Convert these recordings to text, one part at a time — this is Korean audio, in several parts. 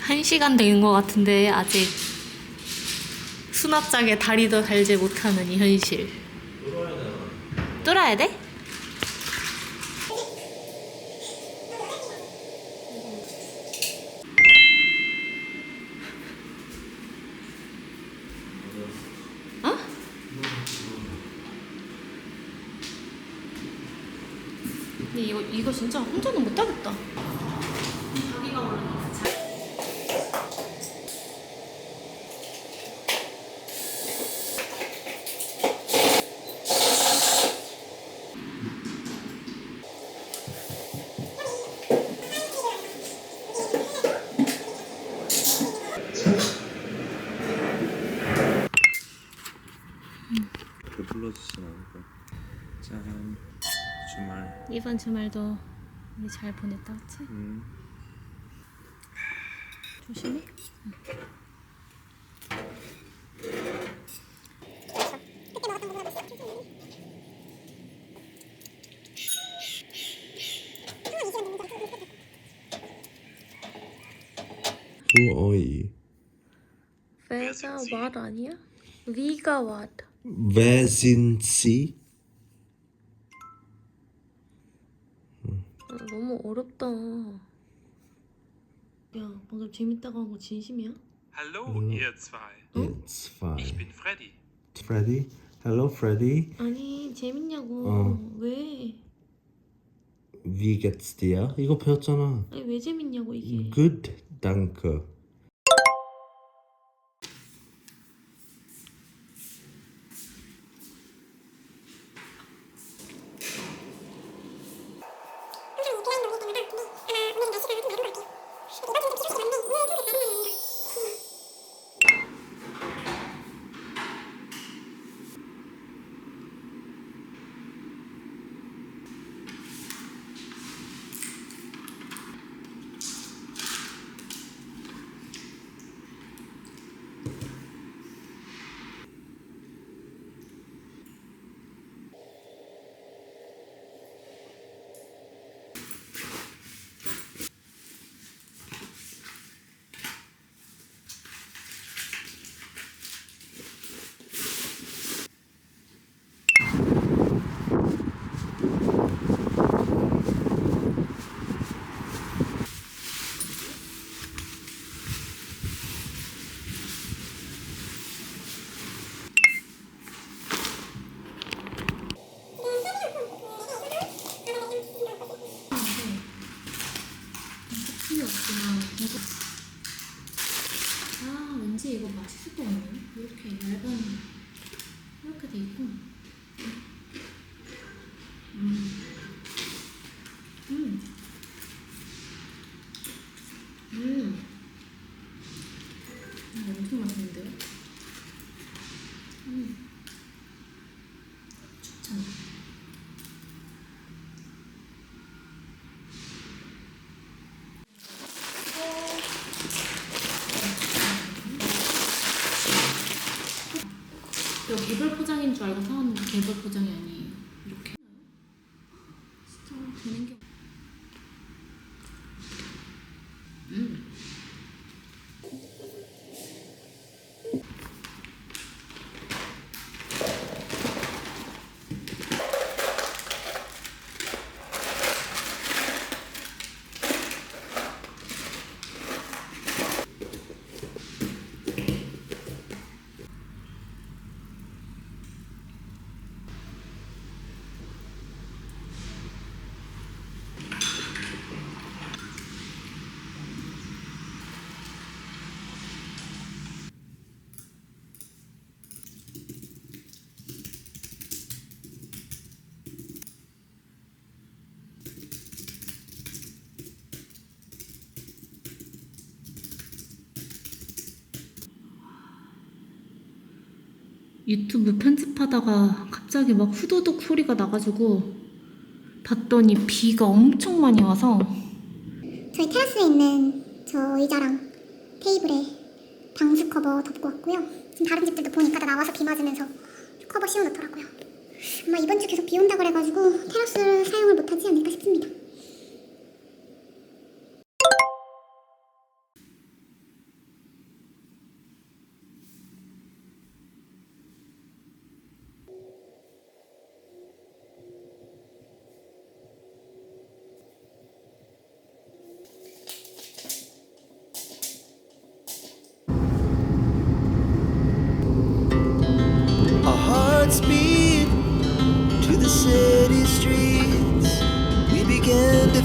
한 시간 된것 같은데 아직 수납장에 다리도 달지 못하는 이 현실. 뚫어야 돼? 어? 근데 이거 이거 진짜 혼자는 못 하겠다. 자기가 원래 그 불러주진 않을까. 짠. 주말. 이번 주말도 우리 잘 보냈다, 그치? 음. 조심해. Who are you? Vega Watt 아니야? Vega Watt. Wer sind Sie? 너무 어렵다. 야, 방금 재밌다고 한 거 진심이야? Hallo, Mhm. ihr zwei. Ihr zwei. Ich bin Freddy. Freddy? Hello, Freddy. 아니, 재밌냐고. 어. 왜? Wie geht's dir? 이거 배웠잖아. 아니, 왜 재밌냐고, 이게. Good, danke. Please. 개별 포장인 줄 알고 사왔는데 개별 포장이 아니에요. 이렇게. 진짜 되는 게. 없- 음. 유튜브 편집하다가 갑자기 막 후두둑 소리가 나가지고 봤더니 비가 엄청 많이 와서 저희 테라스에 있는 저 의자랑 테이블에 방수 커버 덮고 왔고요. 지금 다른 집들도 보니까 다 나와서 비 맞으면서 커버 씌워놓더라고요. 아마 이번 주 계속 비 온다 그래가지고 테라스를 사용을 못하지 않을까 싶습니다.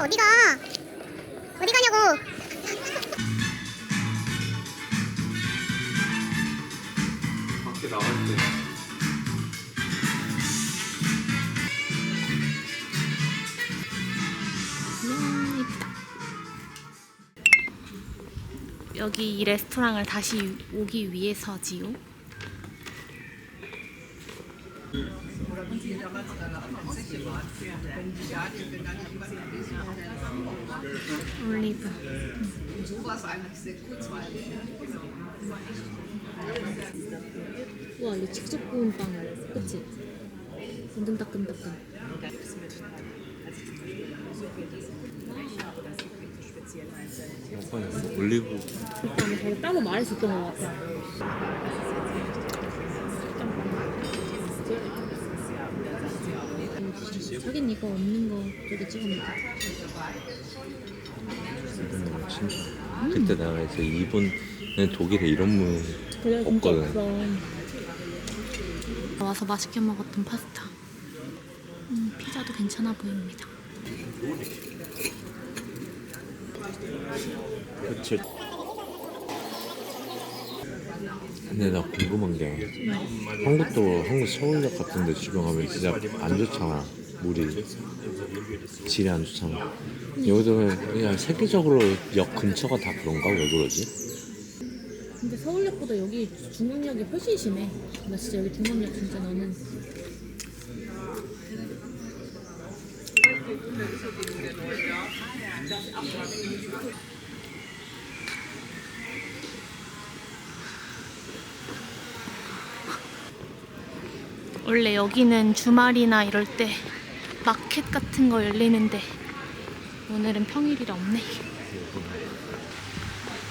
야 어디가? 어디 가냐고? 밖에 나갈 때. 여기 이 레스토랑을 다시 오기 위해서지요. 올리브. 와 이거 직접 구운 빵이야, 그치? 완전 따끈따끈. 약간 올리브 일단 자기 따로 말해줬던 것 같아. 자긴 이거 없는 거 저기 찍어 먹자. 음, 진짜 그때 내가 이제 일본은 독일에 이런 문 그래 진짜 없거든. 없어. 와서 맛있게 먹었던 파스타. 음, 피자도 괜찮아 보입니다. 그치 근데 나 궁금한 게 한국도 한국 서울역 같은데 주변 가면 진짜 안 좋잖아 물이 질이 안 좋잖아 여기도 그냥 세계적으로 역 근처가 다 그런가 왜 그러지? 근데 서울역보다 여기 중앙역이 훨씬 심해. 나 진짜 여기 중앙역 진짜 너는 원래 여기는 주말이나 이럴 때 마켓 같은 거 열리는데 오늘은 평일이라 없네.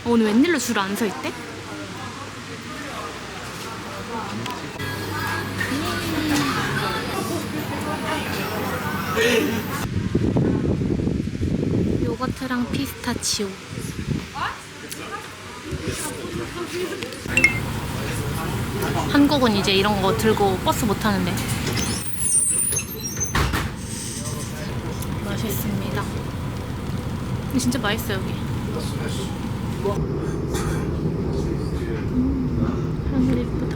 오늘 웬일로 줄 안 서 있대? 요거트랑 피스타치오. 한국은 이제 이런 거 들고 버스 못 타는데. 맛있습니다. 근데 진짜 맛있어요, 여기. 음, 하늘 예쁘다.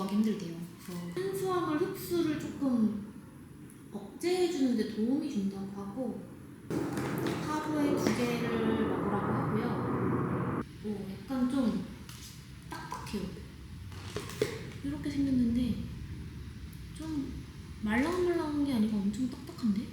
구하기 힘들대요. 탄수화물 흡수를 조금 억제해주는데 도움이 준다고 하고 하루에 두 개를 먹으라고 하고요. 오, 약간 좀 딱딱해요. 이렇게 생겼는데 좀 말랑말랑한 게 아니고 엄청 딱딱한데?